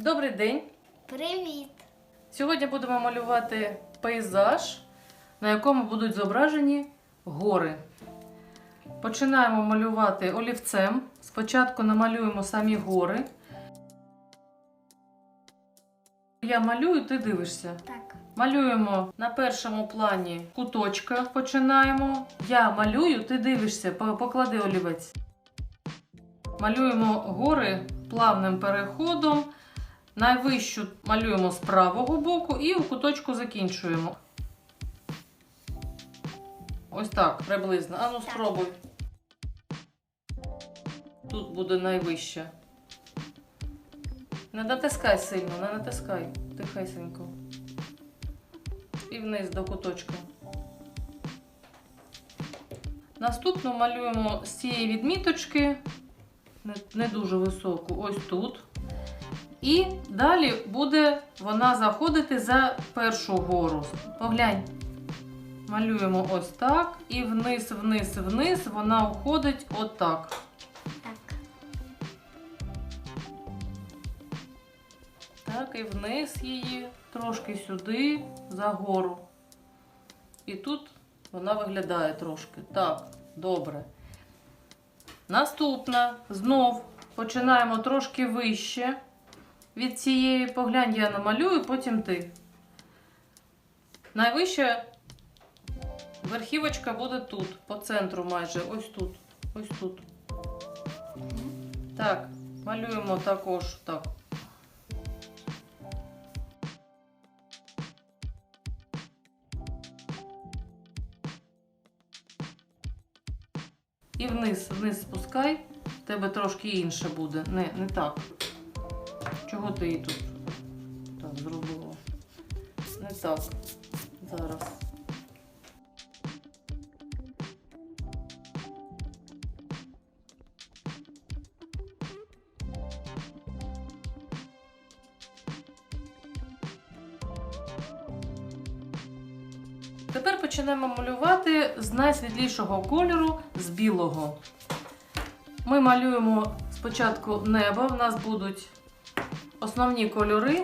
Добрий день! Привіт! Сьогодні будемо малювати пейзаж, на якому будуть зображені гори. Починаємо малювати олівцем. Спочатку намалюємо самі гори. Я малюю, ти дивишся. Так. Малюємо на першому плані куточка. Починаємо. Я малюю, ти дивишся, поклади олівець. Малюємо гори плавним переходом. Найвищу малюємо з правого боку і у куточку закінчуємо. Ось так, приблизно. Ану, спробуй. Тут буде найвища. Не натискай сильно, не натискай. Тихесенько. І вниз до куточка. Наступно малюємо з цієї відміточки, не дуже високу, ось тут. І далі буде вона заходити за першу гору. Поглянь. Малюємо ось так. І вниз, вниз, вниз вона уходить отак. Так. Так, і вниз її, трошки сюди, за гору. І тут вона виглядає трошки. Так, добре. Наступна. Знов починаємо трошки вище. Від цієї поглянь, я намалюю, потім ти. Найвища верхівочка буде тут, по центру майже. Ось тут. Ось тут. Так, малюємо також так. І вниз, вниз спускай. В тебе трошки інше буде. Не, не так. Чого ти її тут так зробила? Не так. Зараз. Тепер почнемо малювати з найсвітлішого кольору, з білого. Ми малюємо спочатку небо. У нас будуть основні кольори: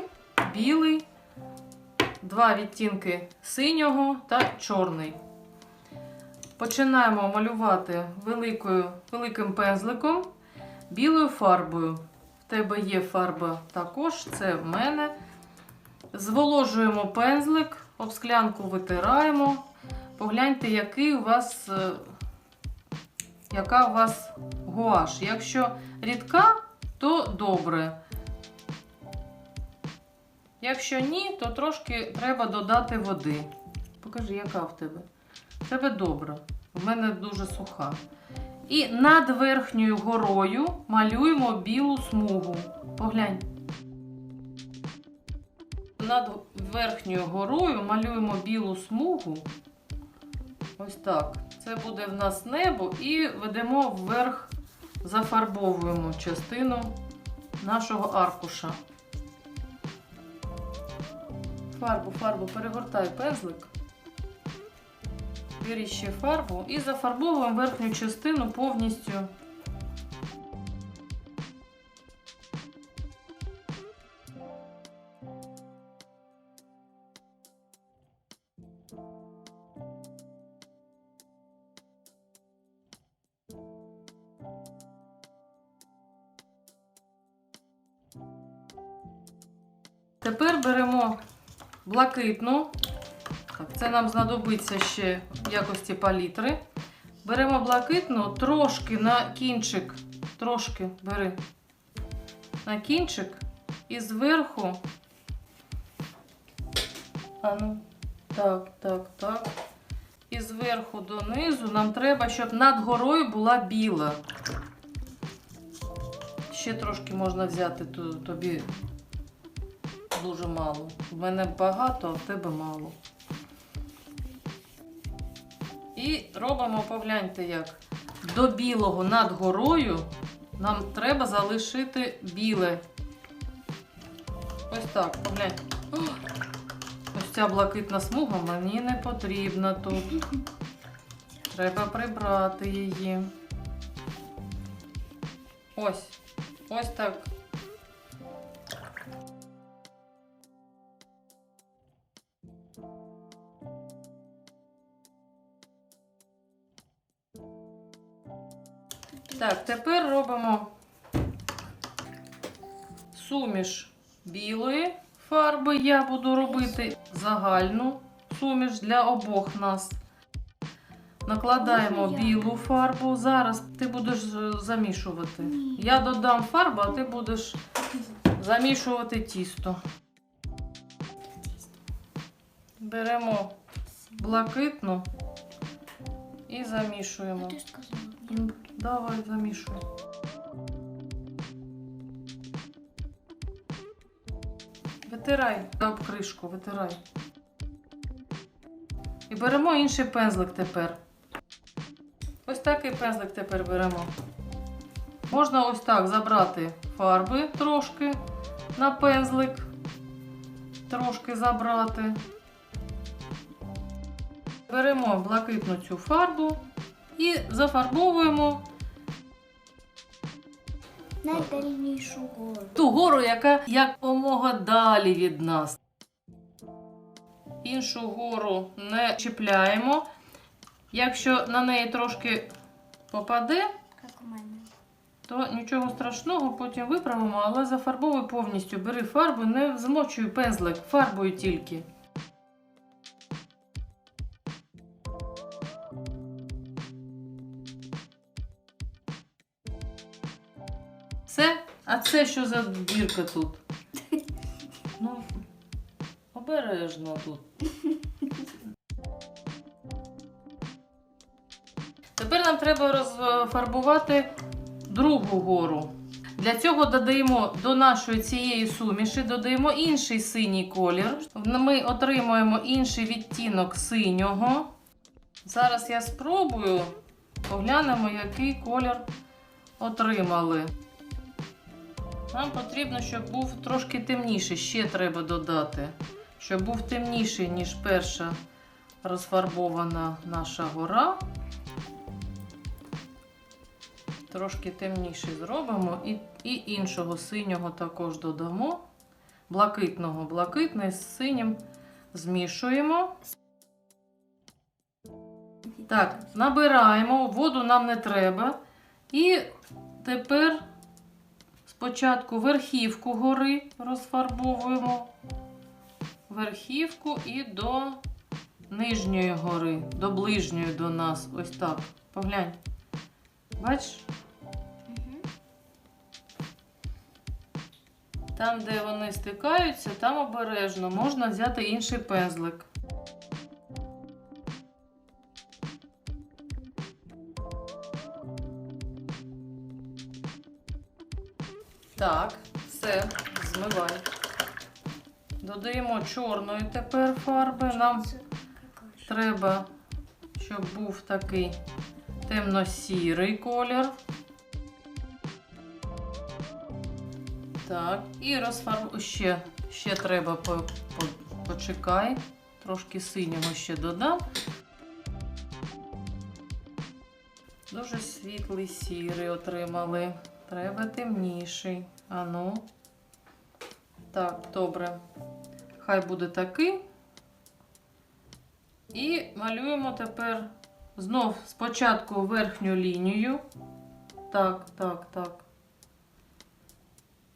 білий, два відтінки синього та чорний. Починаємо малювати великою, великим пензликом білою фарбою. В тебе є фарба також, це в мене. Зволожуємо пензлик, об склянку витираємо. Погляньте, який у вас, е, яка у вас гуаш. Якщо рідка, то добре. Якщо ні, то трошки треба додати води. Покажи, яка в тебе. В тебе добра. В мене дуже суха. І над верхньою горою малюємо білу смугу. Поглянь. Над верхньою горою малюємо білу смугу. Ось так. Це буде в нас небо і ведемо вверх, зафарбовуємо частину нашого аркуша. Фарбу, фарбу перегортай пензлик. Бери фарбу і зафарбовуємо верхню частину повністю. Тепер беремо блакитну. Так, це нам знадобиться ще в якості палітри. Беремо блакитну трошки на кінчик. Трошки бери на кінчик і зверху. Ану, так, так, так. І зверху донизу нам треба, щоб над горою була біла. Ще трошки можна взяти тобі дуже мало. У мене багато, а в тебе мало. І робимо, погляньте як. До білого над горою нам треба залишити біле. Ось так, поглянь. О, Ось ця блакитна смуга мені не потрібна тут. Треба прибрати її. Ось. Ось так. Так, тепер робимо суміш білої фарби. Я буду робити загальну суміш для обох нас. Накладаємо білу фарбу. Зараз ти будеш е, замішувати. Я додам фарбу, а ти будеш замішувати тісто. Беремо блакитну і замішуємо. Ти ж сказала. Давай замішуй. Витирай об кришку, витирай. І беремо інший пензлик тепер. Ось такий пензлик тепер беремо. Можна ось так забрати фарби трошки на пензлик. Трошки забрати. Беремо блакитну цю фарбу і зафарбовуємо Найдальнішу гору. ту гору, яка якомога далі від нас. Іншу гору не чіпляємо. Якщо на неї трошки попаде, то нічого страшного, потім виправимо, але зафарбовуй повністю. Бери фарбу, не змочуй пензлик, фарбою тільки. Це що за дірка тут? Ну, обережно тут. Тепер нам треба розфарбувати другу гору. Для цього додаємо до нашої цієї суміші додаємо інший синій колір. Ми отримуємо інший відтінок синього. Зараз я спробую, поглянемо, який колір отримали. Нам потрібно, щоб був трошки темніший. Ще треба додати, щоб був темніший, ніж перша розфарбована наша гора. Трошки темніший зробимо і, і іншого синього також додамо. Блакитного, блакитний з синім змішуємо. Так, набираємо, воду нам не треба. І тепер спочатку верхівку гори розфарбовуємо. Верхівку і до нижньої гори, до ближньої до нас. Ось так. Поглянь. Бачиш? Там, де вони стикаються, там обережно можна взяти інший пензлик. Так, все, змивай. Додаємо чорної тепер фарби. Нам треба, щоб був такий темно-сірий колір. Так, і розфарбуй ще, ще треба по, по, почекай. Трошки синього ще додам. Дуже світлий сірий отримали. Треба темніший. Ану. Так, добре. Хай буде такий. І малюємо тепер знов спочатку верхню лінію. Так, так, так.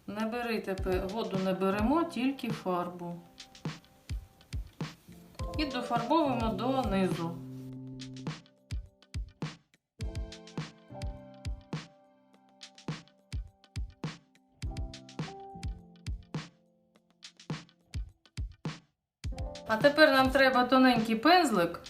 Не бери тепер, воду не беремо, тільки фарбу. І дофарбовуємо донизу. А тепер нам треба тоненький пензлик.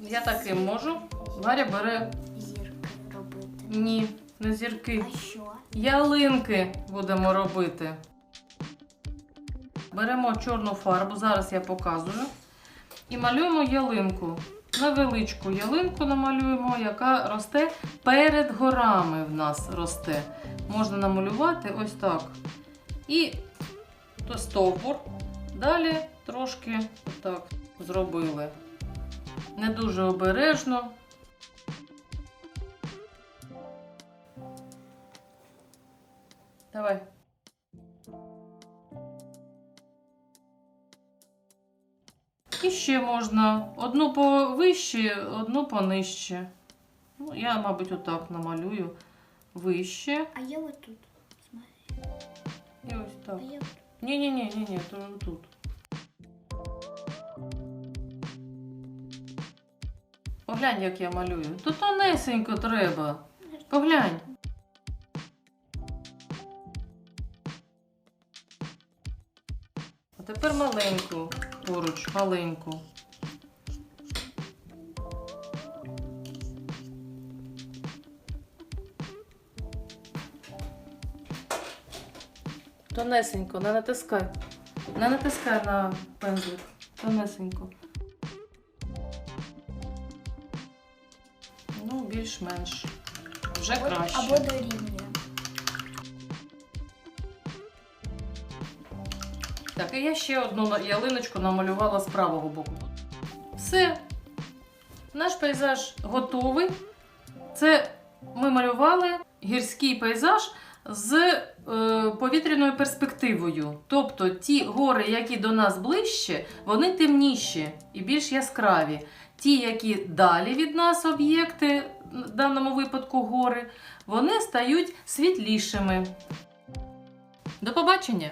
Я таким можу. Варя бере Зірки робити. ні, не зірки. А що? Ялинки будемо робити. Беремо чорну фарбу, зараз я показую. І малюємо ялинку. Невеличку ялинку намалюємо, яка росте перед горами в нас росте. Можна намалювати ось так. І то стовбур. Далі трошки отак зробили. Не дуже обережно. Давай. І ще можна одну повище, одну понижче. Ну, я, мабуть, отак намалюю. вище. А я вот тут. Смотри. І ось так. Я Ні, ні, ні, ні, ні, то тут. Поглянь, як я малюю. То тонесенько треба. Поглянь. А тепер маленьку поруч, маленьку. Тонесенько, не натискай. Не натискай на пензлик. Тонесенько. Більш-менш. Вже Або- краще. Або дорівнює. Так, і я ще одну ялиночку намалювала з правого боку. Все. Наш пейзаж готовий. Це ми малювали гірський пейзаж з е, повітряною перспективою. Тобто ті гори, які до нас ближче, вони темніші і більш яскраві. Ті, які далі від нас об'єкти, в даному випадку гори, вони стають світлішими. До побачення!